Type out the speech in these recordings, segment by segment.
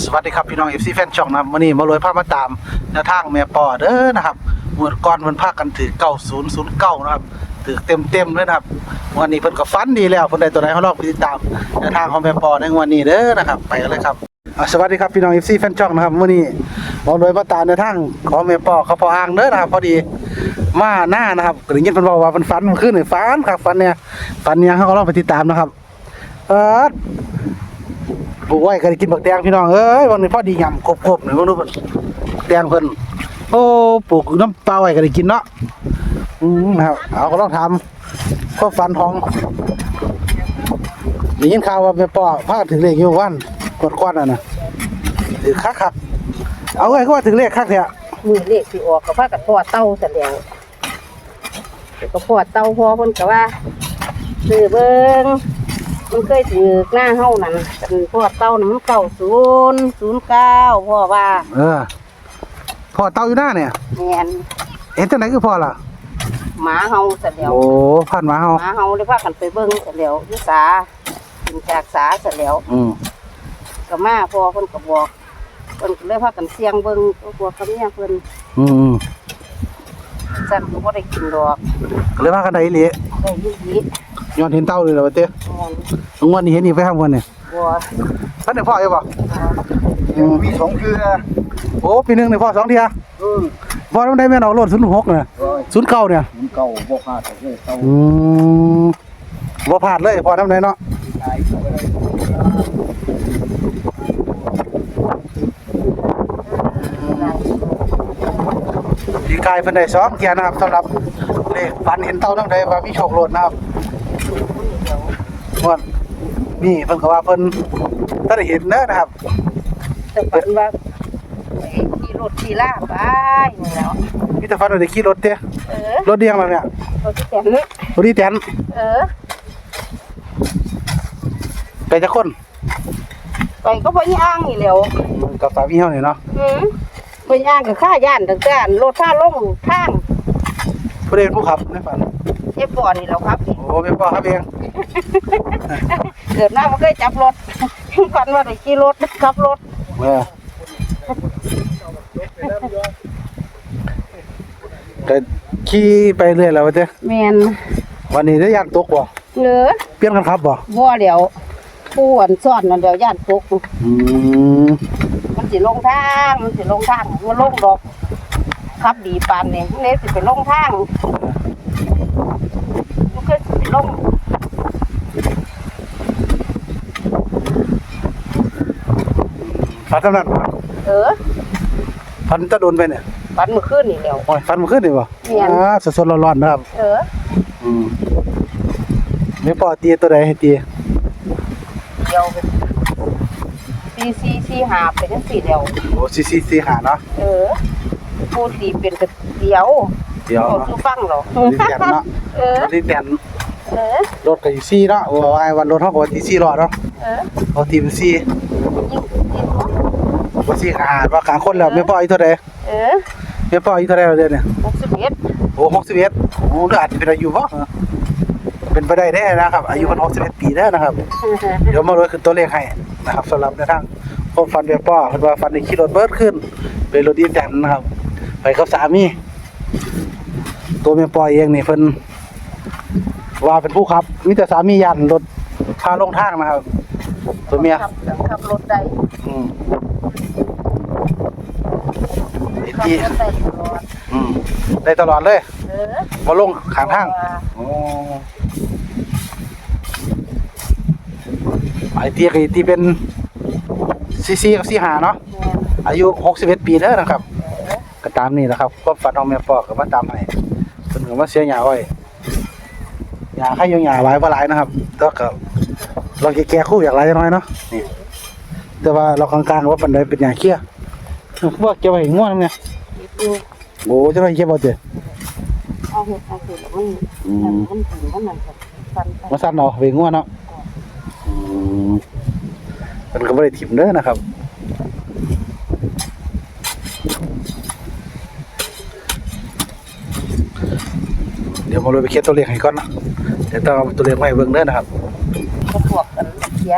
สวัสดีครับพี่น้องเอฟซีแฟนช่องนะครับวันนี้มาลอยภาพมาตามแนวทางแม่ปอเด้อนะครับเมื่อก่อนมันพากันถือเก้าศูนย์ศูนย์เก้านะครับถือเต็มเต็มเลยนะครับวันนี้เพิ่นก็ฟันดีแล้วเพิ่นได้ตัวไหนเขาลองไปติดตามแนวทางของแม่ปอในวันนี้เด้อนะครับ ไปกันเลยครับสวัสดีครับพี่น้องเอฟซีแฟนช่องนะครับวันนี้มาลอยมาตามแนวทางของแม่ปอเขาพออ้างเด้อนะครับพอดีมาหน้านะครับก็ได้ยินเพิ่นบอกว่าเพิ่นฝันมันขึ้นนี่ฝันครับฝันเนี่ยฝันเนี่ยเขาก็ลองไปติดตามนะครับเออ ปลูกไว้ก็ได้กินบักแตงพี่น้องเอ้ยวันนี้พอดียำครบๆหนึ่งวันนู้นแตงเพิ่นโอ้ปลูกน้ำปลาไว้ก็ได้กินเนาะอืมครับเอาก็ต้องทำก็ฟันท้องได้ยินข่าวว่าแม่ปอพาถึงเลขอยู่วันกดก้อนอะนะถือคักคักเอาไว้ก็ว่าถึงเลขคักเถอะมือเลขสิออกก็พากับพ่อเต้าซะแล้วก็พ่อเต้าพ่อเพิ่นก็ว่าซื้อเบิ่ง มันเคยถือหน้าเฮานั่นเป็นพ่อเต้านั่นมันเก้าศูนย์ศูนย์เก้าพ่อว่าเออพ่อเต้าอยู่หน้าเนี่ยแม่นเห็นจังไหนคือพ่อล่ะหมาเฮาซะแล้วโอ้พันหมาเฮาหมาเฮาเลยพากันไปเบิ่งซะแล้วอยู่สากินจากสาซะแล้วอืมก็มาพ่อเพิ่นก็บอกเพิ่นก็เลยพากันเสี่ยงเบิ่งพวกกับเมียเพิ่นอืมอืมสั่นก็บ่ได้กินดอกก็เลยพากันได้อีหลีได้ยี่สิบ ย้อนเห็นเต้าเลยเหรอวะเต้แม่นงวดนี้เห็นอีกไปทำวันเนี่ยบัวท่านได้พ่ออยู่ป่ะมีสองเกลือโอ้ปีหนึ่งได้พ่อสองเทียเออพ่อต้องได้แม่นเอารถศูนย์หกเนี่ยศูนย์เก้าเนี่ยมันเก่าบ่ขาดแต่เลยเก่าอืมบ่พลาดเลยพ่อทำได้เนาะตายก็ได้ปีกายเพิ่นได้สองเทียนะครับสำหรับเลขฝันเห็นเต้าตั้งใดว่ามีโชคโลดนะครับ ม่วนนี่เพิ่นก็ว่าเพิ่นถ้าได้เห็นเด้อนะครับแต่ฝันว่าขี่รถขี่ลาไปนี่แหล้วมีแต่ฝันว่าได้ขี่รถเต้เออรถเดียงมาเนี่ยรถที่แต่นี่รถดีแตนเออ ไปจักคนไปก็พ่ย่างนี่แหล้วกับสามีเฮานี่เนาะอืมพ่ย่างกับข้าย่านตั้งแต่รถท่าลงทางผู้ใดเป็นผู้ขับในฝันเจ็บปอดนี่แหล้วครับ โอ้เป็นพ่อครับเอง เกิดมาบ่เคยจับรถฝันว่าได้ขี่รถขับรถเออก็ขี่ไปเรื่อยแล้วว่าเต้แม่นวันนี้ได้ยานตกบ่เหลือเปลี่ยนกันครับบ่บ่เดี๋ยวผู้อันซ่อนนั่นเดี๋ยวย่านตกอืมมันสิลงทางมันสิลงทางมันลงดอกขับดีปานนี่มันเลยสิไปลงทางมันก็สิไปลง ฟันทำนั้นบ่เออฟันจะโดนไปเนี่ยปันเมื่อคืนนี่แหล้วโอ้ยฟันมันขึ้นนี่บ่เมียน อ่าสดๆร้อนๆนะครับเอออืมไม่พอตีตัวใดให้ตีเดียวไปซีซีซีหาเป็นจังสี่เดียว โอ้ซีซีซีหาเนาะเออพูดตีเป็นกระเดียวเดี๋ยวเอาเนาะสู้ฟังหรอกรถดีแตนเนาะเออรถดีแตนเออ รถก็อยู่ซี่เนาะโอ้ไอ้วันรถเฮาก็ว่าตีซี่รอดเนาะเออเอาตีเป็นซี่ยิ่งยิ่ง บ่ซี่หาว่ากลางคนแล้วไม่พออีกเท่าใดเออไม่พออีกเท่าใดแล้วเดี๋ยวเนี่ยหกสิบเอ็ดโอ้61โอ้หรืออาจจะเป็นอายุบ่เป็นไปได้แน่นะครับ อายุเพิ่น61ปีแล้วนะครับ เดี๋ยวมาเลยขึ้นตัวเลขให้นะครับสำหรับในทางความฝันแบบป้อเพิ่นว่าฝันในขี่รถเบิดขึ้นเป็นรถดีแตนนะครับ ไปกับสามีตัวแม่ปอยเองนี่เพิ่นว่าเป็นผู้ขับมีแต่สามียันรถ พาลงทางนะครับ ตัวเมียขับขับรถได้อืมไอ้ขับที่รถได้ตลอดอืมได้ตลอดเลยเออมาลงข้างทางโอ้ไอ้ที่ไอ้ที่เป็นซีซีกับซีหาเนาะแม่นอายุ61ปีแล้วนะครับ ก็ตามนี่แหละครับความฝันของแม่ปอก็มาตามให้เพิ่นก็มาเสียหญ้าไว้หญ้าใครอยู่หญ้าไว้บ่หลายนะครับแต่ก็ เราแก่ๆคู่อย่างไรน้อยเนาะนี่แต่ว่าเรากลางๆว่าปานใดเป็นหญ้าเขี้ยว่าเก็บไว้ให้ง่วงเนี่ยดูโอ้จะได้เก็บบ่เด้เอาเห็ดเอาเห็ดแล้วมันอืมมันถึงมันนั่นก็สั่นไปมาสั่นเอาไว้ง่วงเนาะอืมมันก็บ่ได้ถิ่มเด้อนะครับเดี๋ยวมาเลยไปเคียตัวเลขให้ก่อนนะ เดี๋ยวต้องเอาตัวเลขมาให้เบิ่งเด้อนะครับก็พวกกันเสีย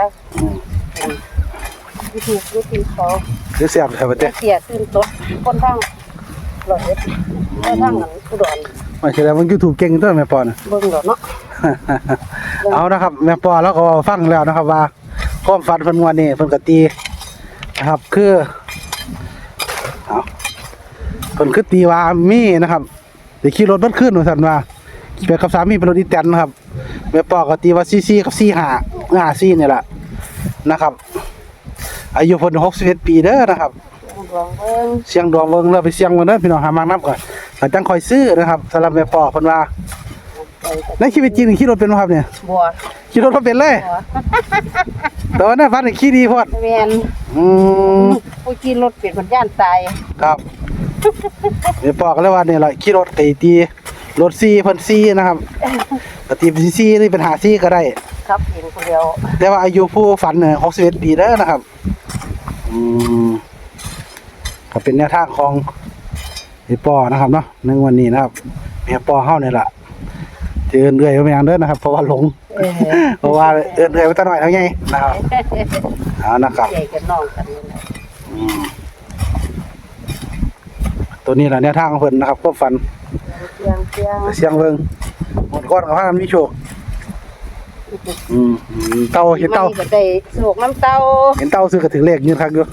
ยูทูบยูทูบเขาคือเสียบใช่ป่ะเต้เสียตื่นตดคนทางหลอดเอ็ดคนทางนั้นผู้ดอนไม่ใช่แล้วมัน YouTube เก่งตัวแม่ปอนะเบิ่งดอกเนาะเอานะครับแม่ปอแล้วก็ฟังแล้วนะครับว่าความฝันเพิ่นวันนี้เพิ่นก็ตีนะครับ คือเอาเพิ่นคือตีว่ามีนะครับได้ขี่รถเบัดขึ้นว่าซั่นว่าขี่ไปกับสามีเป็นรถอีแตนนะครับ แม่ปอก็ตีว่า44กับ45 54นี่แหละนะครับ อายุเพิ่น61ปีเด้อนะครับลองเบิ่งเสียงดวงเบิ่งแล้วไปเสียงเบิ่งเด้อพี่น้องหามากนํก่อนก็จังค่อยซื้อนะครับสำหรับแม่ปอเพิ่นว่าไปกันในชีวิตจริงนี่ขี่รถเป็นบ่ครับเนี่ยบัวขี่รถบ่เป็นเลยบัวแต่ว่าในฝันนี่ขี่ดีโพอดแม่นอืมผู้ขี่รถเป็นพันย่านตายครับเดี๋ยวปอกเลยว่าเนี่ยล่ะขี่รถไตีตีรถซีเพิ่นซีนะครับ ปฏิเป็นซีนี่เป็นหาซีก็ได้ ครับเห็นคนเดียว แต่ว่าอายุผู้ฝันเนี่ย61ปีเด้อนะครับ อืมก็เป็นแนวทางของไอ้ปอนะครับเนาะในวันนี้นะครับแม่ปอเฮาเนี่ยล่ะเจอเอื่อยบ่แม่นเด้อนะครับ เพราะว่าหลง เออเพราะว่าเอื่อยไปตะหน่อยเท่าไงนะครับเอานะครับ ใหญ่กันน้องกันนี่แหละอืมตัวนี้แหละแนวทางของเพิ่นนะครับก็ฝันเสียงเสียงเสียงเบิ่งหมด ก้อนกับพากันมีโชคอืมอืมเต่าเห็นเต่าไม่ก็ได้โศกน้ำเต้าเห็นเต่าซื้อกระถึงเลขยืนคักอยู่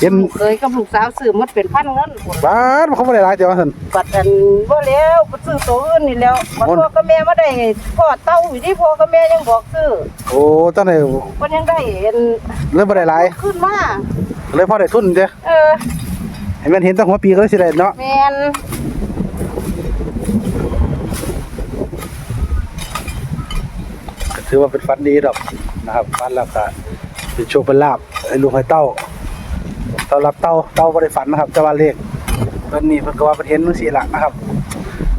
เห็นเคยกับลูกสาวซื้อหมันเป็นพันเงินพุ่นบ้านเขาบ่ได้หลายแต่ว่าซั่นบัดอันบ่แล้วบ่ซื้อตัวอื่นนี่แล้วบัดมันพ่อกับแม่มาได้พ่อเต้าอยู่ที่พ่อกับแม่ยังบอกซื้อโอ้ตอนนี้เพิ่นยังได้เห็นเริ่มบ่ได้หลายขึ้นมาเลยพอได้ทุนเด้อเออให้มันเห็นตั้งหัวปีก็เลยสิได้เนาะแม่น ถือว่าเป็นฝันดีดอกนะครับฝันแล้วก็เป็นโชคเป็นลาภไอ้ลูกไอ้เต้าสำหรับเต้าเต้าบ่ได้ฝันนะครับแต่ว่าเลขเพิ่นนี่เพิ่นก็ว่าเพิ่นเห็นจังซี่ล่ะนะครับ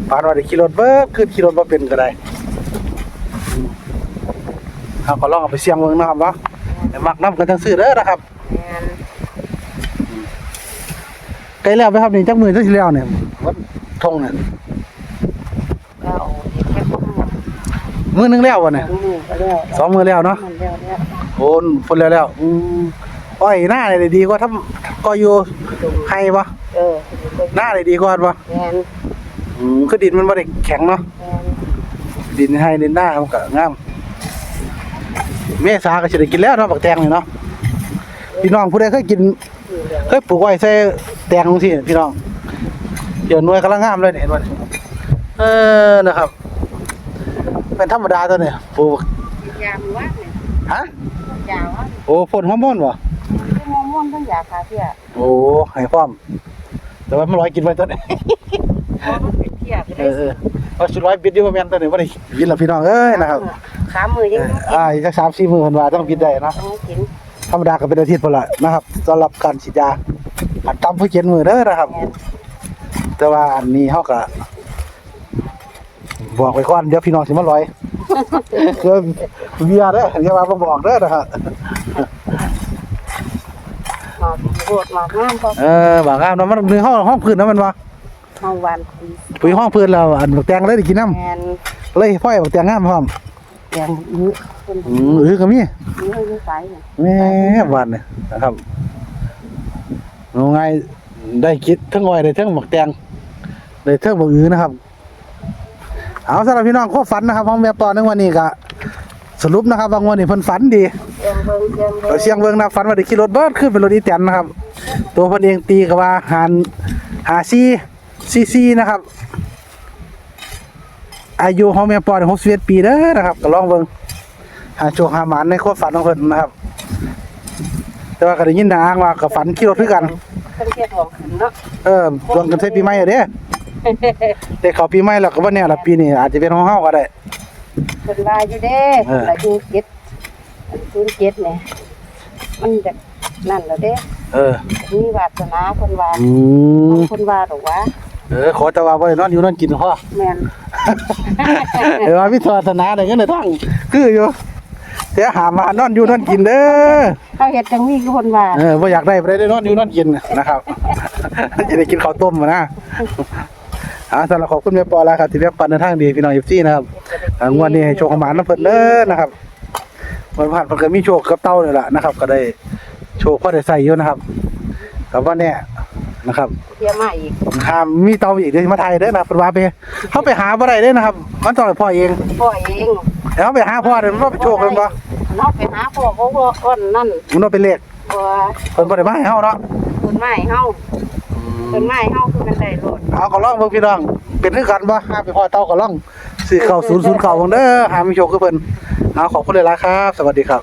ปานว่าได้ขี่รถเบิดขึ้นขี่รถบ่เป็นก็ได้อืมเอาก็ลองเอาไปเสี่ยงเบิ่งนะครับเนาะแต่มักนํกันทั้งซื้อเด้อนะครับแม่นใกล้แล้วไหมครับนี่จักมื้อจักสิแล้วเนี่ยวันทงเนี่ย ก็เอาเด็กแค่พวกมัน มื้อหนึงแล้วบ่เนี่ย มือก็แล้วสองมื้อแล้วเนาะมันแล้วแล้วโอนพุ่นแล้วแล้วอืมอ้อยหน้าได้ดีกว่าทำก็อยู่ให้บ่เออหน้าได้ดีกว่าบ่แม่นอืมคือดินมันบ่ได้แข็งเนาะ แม่นดินให้ดินหน้ามันก็งาม เมษาก็สิได้กินแล้วเนาะบักแตงนี่เนาะ พี่น้องผู้ใดเคยกิน อยู่แล้วเคยปลูกไว้ใส่แตงจังซี่พี่น้อง เดี๋ยวหน่วยกำลังงามเลยนี่เห็นบ่นี่เออนะครับ เป็นธรรมดาตัวนี้ปลูกยามว่าเนี่ยฮะยาว่าโอ้พ่นฮอร์โมนบ่ที่มอม่วนทั้งยาคาเทียโอ้ให้พร้อม แต่ว่ามันร้อยกินไว้ตัวนี้เพราะมันเป็นเทียก็เอได้อเออเอาชุดร้อยบิดอยู่บ่แม่นตัวนี้บ่ได้บิดแล้วพี่น้องเอ้ยนะครับขามือยังอ่าอีกสัก3-4มื้อเพิ่นว่าต้องบิดได้เนาะต้องกินธรรมดาก็เป็นอาทิตย์พุ่นละนะครับสำหรับการฉีดยาอันต่ำผู้เขียนมือเด้อนะครับ แต่ว่าอันนี้เฮาก็ บอกไว้ก่อนเดี๋ยวพี่น้องสิมาลอยคือเบียร์เด้ออย่าว่าบ่บอกเด้อนะครับมาโบดมางามพอเออบอกงามเนาะมันในห้องห้องพื้นเนาะมันว่าเฮาหวานคุยปุ๋ยห้องพื้นแล้วอันบักแตงเลยได้กินน้แมนำเลยพ่อยบักแตงงามพร้อมแดงอื้อคนอืมเออก็มีนี้ให้นิสัยเนี่ยแหม่หวานเนี่ยนะครับเอาไงได้คิดทั้งอ้อยได้ทั้งบักแตงได้ทั้งบักอือนะครับ เอาสำหรับพี่น้องข้อฝันนะครับของแม่ปอในวันนี้ก็สรุปนะครับบางวันนี้เพิ่นฝันดีเสียงเบิ่งเสียงเบิ่เอางเสียงเบิ่งนะฝันว่าได้ขี่รถเบิดขึ้นเป็นรถอีแตนนะครับ ตัวเพิ่นเองตีก็ว่าหารหาซีซีซีนะครับ อายุของแม่ปอนี่61ปีเด้อนะครับก็ลองเบิ่งหาโชคหาหมานในความฝันของเพิ่นนะครับ แต่ว่าก็ได้ยินนางอ้างว่าก็ฝันขี่รถคือกันเพิ่นเทียบของขึ้นเนาะเออดวงกันใช้ปีใหม่อะเด้ แต่เขาปีใหม่แล้วก็บ่แน่ละปีนี้อาจจะเป็นของเฮาก็ได้เพิ่นว่าอยู่เด้เอออายุเจ็ดอายุเจ็ดเนี่ยมันจะนั่นแล้วเด้เออมีวาสนาเพิ่นว่าอืมเพิ่นว่าดอกว่าเออขอแต่ว่าบ่ได้นอนอยู่นอนกินพอแม่นเออว่าวิทยาศาสนาได้เงินได้ทั้งคืออยู่แต่หามานอนอยู่นอนกินเด้อเฮาเฮ็ดจังมีคือเพิ่นว่าเออบ่อยากได้บ่ได้ได้นอนอยู่นอนกินนะครับจะได้กินข้าวต้มมานะ อ่าสำหรับขอบคุณแม่ปอแล้วครับที่แบ่งปันในทางดีพี่น้อง FC นะครับอ่างวดนี้ให้โชคประมาณน้ำเพิ่นเด้อนะครับวันผ่านมันก็มีโชคกับเต้าเลยล่ะนะครับ ก็ได้โชคพอได้ใส่อยู่นะครับกับว่าเนี่ยนะครับเทียมาอีกหามมีเตาอีกเดี๋ยวสิมาไทยเด้อนะครับเพิ่นว่าไปเขาไปหาบ่ได้เด้อนะครับมันต้องให้พ่อเองพ่อเองแล้วเขาไปหาพ่อเด้อมันบ่ไปโชคกันบ่เนาะไปหาพ่อเพราะว่าอ้นนั่นมันบ่เป็นเลขว่าเพิ่นบ่ได้มาให้เฮาเนาะต้นไม้เฮา ต้นไม้เฮาคือมันได้รถเอาก็ลองเบิ่งพี่น้อง เป็นคือกันบ่หาไปพ่อเต้าก็ลองสื่อเข้า009เบิ่งเด้อหามีโชคคือเพิ่นเอาขอบคุณหลายๆครับ สวัสดีครับ